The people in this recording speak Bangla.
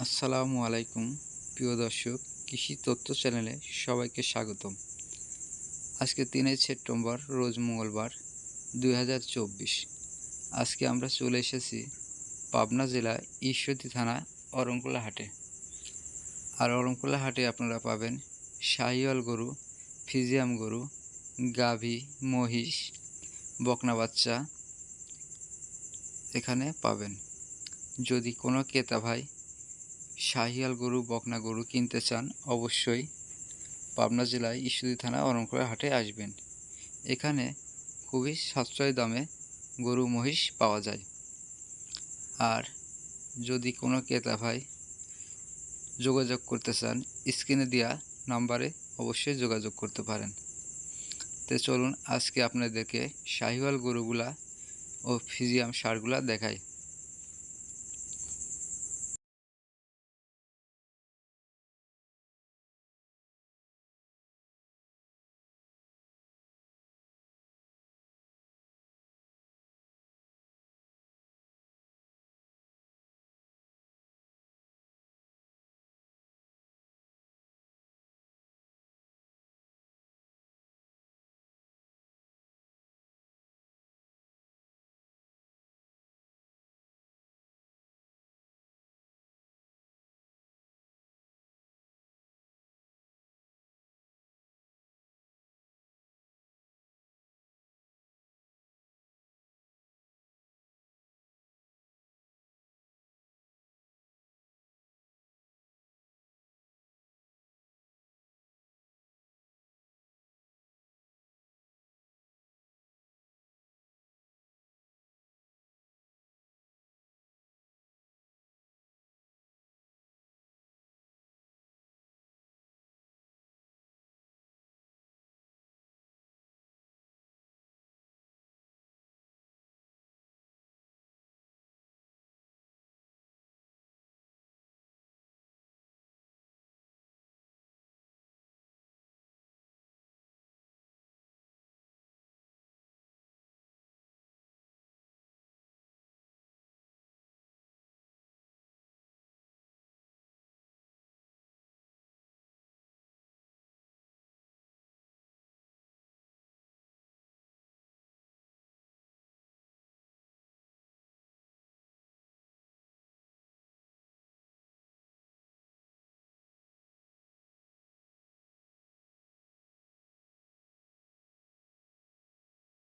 আসসালামু আলাইকুম, প্রিয় দর্শক, কৃষি তথ্য চ্যানেলে সবাইকে স্বাগতম। আজকে তিনই সেপ্টেম্বর, রোজ মঙ্গলবার, দুই হাজার চব্বিশ। আজকে আমরা চলে এসেছি পাবনা জেলা ঈশ্বরদী থানা অরঙ্কুলা হাটে। আর অরঙ্কুলা হাটে আপনারা পাবেন শাহিওয়াল গরু, ফিজিয়াম গরু, গাভী, মহিষ, বকনা বাচ্চা এখানে পাবেন। যদি কোনো ক্রেতা ভাই শাহিয়াল গরু, বকনা গরু কিনতে চান, অবশ্যই পাবনা জেলায় ঈশ্বরদী থানা অরণকুড়া হাটে আসবেন। এখানে খুবই সাশ্রয় দামে গরু, মহিষ পাওয়া যায়। আর যদি কোনো ক্রেতা ভাই যোগাযোগ করতে চান, স্ক্রিনে দেওয়া নাম্বারে অবশ্যই যোগাযোগ করতে পারেন। তো চলুন, আজকে আপনাদেরকে শাহিওয়াল গরুগুলা ও ফিজিয়াম সারগুলা দেখাই।